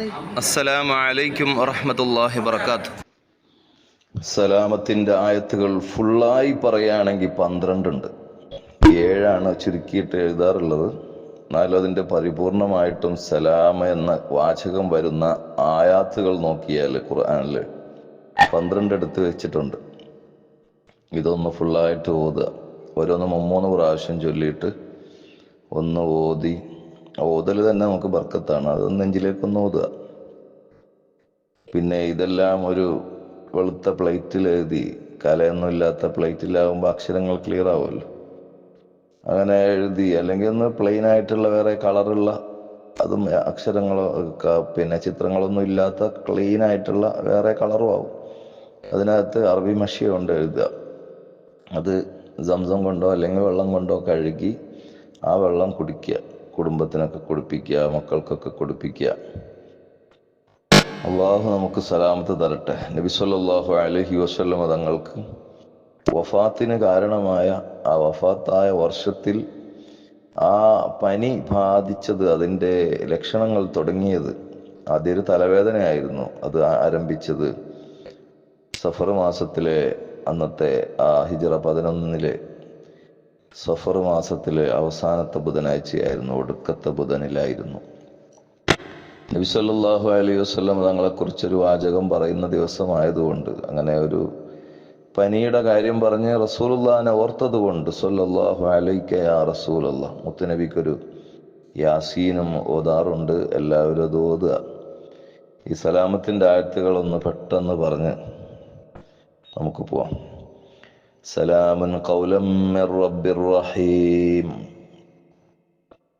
അസ്സലാമു അലൈക്കും വറഹ്മത്തുള്ളാഹി വബറകാത്ത് സലാമത്തിന്റെ ആയത്തുകൾ ഫുള്ളായി പറയുകയാണെങ്കിൽ പന്ത്രണ്ടുണ്ട്. ഏഴാണ് ചുരുക്കിയിട്ട് എഴുതാറുള്ളത്. എന്നാലും അതിന്റെ പരിപൂർണമായിട്ടും സലാമ എന്ന വാചകം വരുന്ന ആയാത്തുകൾ നോക്കിയാൽ ഖുർആനിൽ പന്ത്രണ്ട് എടുത്ത് വെച്ചിട്ടുണ്ട്. ഇതൊന്ന് ഫുള്ളായിട്ട് ഓതുക. ഓരോന്ന് മൂന്ന് പ്രാവശ്യം ചൊല്ലിയിട്ട് ഒന്ന് ഓതി ഓതൽ തന്നെ നമുക്ക് ബർക്കത്താണ്. അത് നെഞ്ചിലേക്കൊന്ന് ഓതുക. പിന്നെ ഇതെല്ലാം ഒരു വെളുത്ത പ്ലേറ്റിൽ എഴുതി കലയൊന്നും ഇല്ലാത്ത പ്ലേറ്റിലാവുമ്പോൾ അക്ഷരങ്ങൾ ക്ലിയർ ആവുമല്ലോ. അങ്ങനെ എഴുതി അല്ലെങ്കിൽ ഒന്ന് പ്ലെയിൻ ആയിട്ടുള്ള വേറെ കളറുള്ള അതും അക്ഷരങ്ങളോ പിന്നെ ചിത്രങ്ങളൊന്നും ഇല്ലാത്ത ക്ലീൻ ആയിട്ടുള്ള വേറെ കളറും ആവും. അതിനകത്ത് അറബി മഷി കൊണ്ട് എഴുതുക. അത് സംസം കൊണ്ടോ അല്ലെങ്കിൽ വെള്ളം കൊണ്ടോ കഴുകി ആ വെള്ളം കുടിക്കുക. കുടുംബത്തിനൊക്കെ കുടിപ്പിക്കുക മക്കൾക്കൊക്കെ കുടിപ്പിക്കുക. അള്ളാഹു നമുക്ക് സലാമത്ത് തരട്ടെ. നബി സല്ലാഹു അലഹി വസ്ലമ തങ്ങൾക്ക് വഫാത്തിന് കാരണമായ ആ വഫാത്തായ വർഷത്തിൽ ആ പനി ബാധിച്ചത് അതിന്റെ ലക്ഷണങ്ങൾ തുടങ്ങിയത് ആദ്യൊരു തലവേദനയായിരുന്നു അത് ആരംഭിച്ചത്. സഫർ മാസത്തിലെ അന്നത്തെ ആ ഹിജറ പതിനൊന്നിലെ സഫർ മാസത്തിലെ അവസാനത്തെ ബുധനാഴ്ചയായിരുന്നു ഒടുക്കത്തെ ബുധനിലായിരുന്നു. നബി സല്ലല്ലാഹു അലൈഹി വസല്ലം തങ്ങളെക്കുറിച്ചൊരു വാചകം പറയുന്ന ദിവസമായതുകൊണ്ട് അങ്ങനെ ഒരു പനിയുടെ കാര്യം പറഞ്ഞ് റസൂലുള്ളാഹിനെ ഓർത്തത് കൊണ്ട് സല്ലല്ലാഹു അലൈക യാ റസൂലല്ല മുത്തുനബിക്കൊരു യാസീനും ഓതാറുണ്ട് എല്ലാവരും അത് ഓതുക. ഈ സലാമത്തിന്റെ ആയത്തുകളൊന്ന് പെട്ടെന്ന് പറഞ്ഞ് നമുക്ക് പോവാം. സലാമുൻ ഖൗലം മിർ رب റഹീം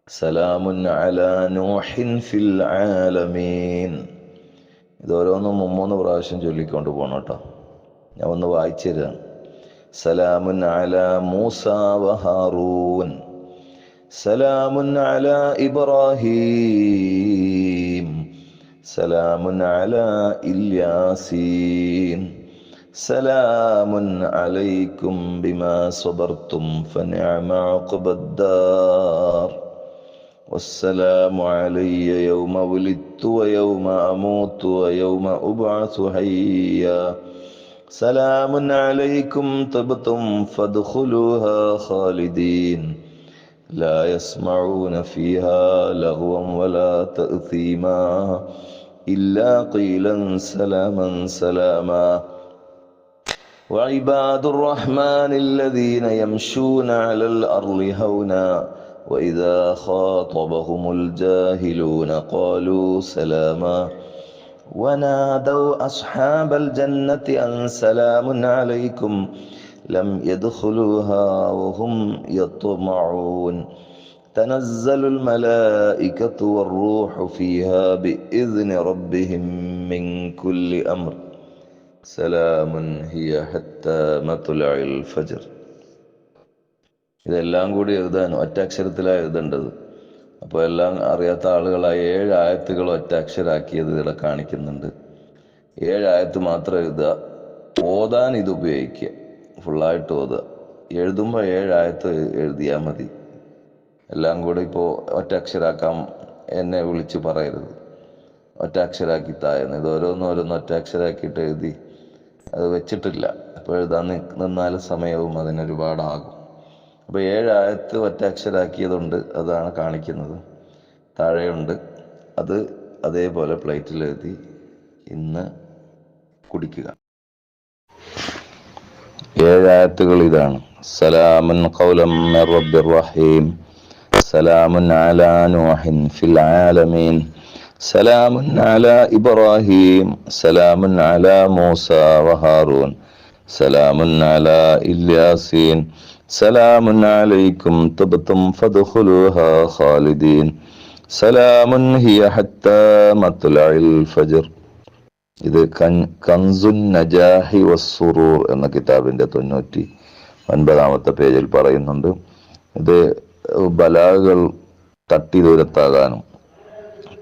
സലാമുൻ അലാ നൂഹിൻ ഫിൽ ആലമീൻ ഇതോരോന്നും മുമ്മൂന്ന് പ്രാവശ്യം ചൊല്ലിക്കൊണ്ട് പോകണം കേട്ടോ. ഞാൻ ഒന്ന് വായിച്ചു തരാം. സലാമുൻ അല മൂസ വഹാറൂൻ സലാമുൻ അല ഇബ്രാഹീം. സലാമുൻ അല ഇല്യാസീൻ. سلام عليكم بما صبرتم فنعم عقب الدار. والسلام علي يوم ولدت ويوم أموت ويوم أبعث حيا. سلام عليكم طبتم فادخلوها خالدين. لا يسمعون فيها لغوا ولا تأثيما. إلا قيلا سلاما سلاما. وعباد الرحمن الذين يمشون على الأرض هونا وإذا خاطبهم الجاهلون قالوا سلاما ونادوا أصحاب الجنة أن سلام عليكم لم يدخلوها وهم يطمعون تنزل الملائكة والروح فيها بإذن ربهم من كل أمر സലാമുൻ ഹിയ ഹത്തമത്തുലായിൽ ഫജർ. ഇതെല്ലാം കൂടി എഴുതാൻ ഒറ്റക്ഷരത്തിലാണ് എഴുതേണ്ടത്. അപ്പോൾ എല്ലാം അറിയാത്ത ആളുകളായ ഏഴ് ആയത്തുകൾ ഒറ്റക്ഷരാക്കിയത് ഇവിടെ കാണിക്കുന്നുണ്ട്. ഏഴ് ആയത്ത് മാത്രം എഴുതുക. ഓതാൻ ഇത് ഉപയോഗിക്കുക. ഫുള്ളായിട്ട് ഓതുക. എഴുതുമ്പോൾ ഏഴ് ആയത്ത് എഴുതിയാൽ മതി. എല്ലാം കൂടി ഇപ്പോൾ ഒറ്റക്ഷരാക്കാം എന്നെ വിളിച്ച് പറയരുത്. ഒറ്റ അക്ഷരാക്കി തായെന്ന് ഇത് ഓരോന്നോരോന്ന് ഒറ്റ അക്ഷരാക്കിയിട്ട് എഴുതി അത് വെച്ചിട്ടില്ല. അപ്പോൾ എഴുതാൻ നിന്നാൽ സമയവും അതിനൊരുപാടാകും. അപ്പോൾ ഏഴായത്ത് ഒറ്റ അക്ഷരാക്കിയതുണ്ട് അതാണ് കാണിക്കുന്നത്. താഴെയുണ്ട്. അത് അതേപോലെ പ്ലേറ്റിൽ എഴുതി ഇന്ന് കുടിക്കുക. ഏഴായത്തുകൾ ഇതാണ്. സലാമുൻ കൗലം റബ്ബിർ റഹീം. സലാമുൻ അലാ നൂഹിൻ ഫിൽ ആലമീൻ. സലാമുൻ അലാ ഇബ്രാഹിം സലാമുൻ അലാ മൂസ വഹാറൂൻ സലാമുൻ അലാ ഇല്യാസീൻ സലാമുൻ അലൈക്കും തബ്തും ഫദ്ഖുലൂഹാ ഖാലിദീൻ സലാമുൻ ഹിയ ഹത്താ മത്ലഇൽ ഫജ്ർ. ഇത് കൻ- കൻസുൻ നജാഹി വസ്സുറൂർ എന്ന കിതാബിന്റെ തൊണ്ണൂറ്റി ഒൻപതാമത്തെ പേജിൽ പറയുന്നുണ്ട്. ഇത് ബലാകൾ തട്ടി ദൂരത്താകാനും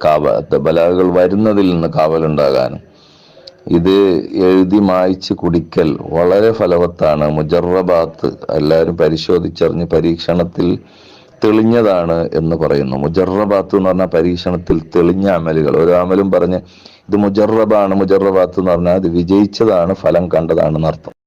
കാവ ബലാകൾ വരുന്നതിൽ നിന്ന് കാവലുണ്ടാകാനും. ഇത് എഴുതി മായ്ച്ച് കുടിക്കൽ വളരെ ഫലവത്താണ്. മുജറബാത്ത് എല്ലാവരും പരിശോധിച്ചറിഞ്ഞ് പരീക്ഷണത്തിൽ തെളിഞ്ഞതാണ് എന്ന് പറയുന്നു. മുജറബാത്ത് എന്ന് പറഞ്ഞാൽ പരീക്ഷണത്തിൽ തെളിഞ്ഞ അമലുകൾ. ഒരു അമലും പറഞ്ഞ് ഇത് മുജറബാണ് മുജറബാത്ത് എന്ന് പറഞ്ഞാൽ അത് വിജയിച്ചതാണ് ഫലം കണ്ടതാണെന്ന് അർത്ഥം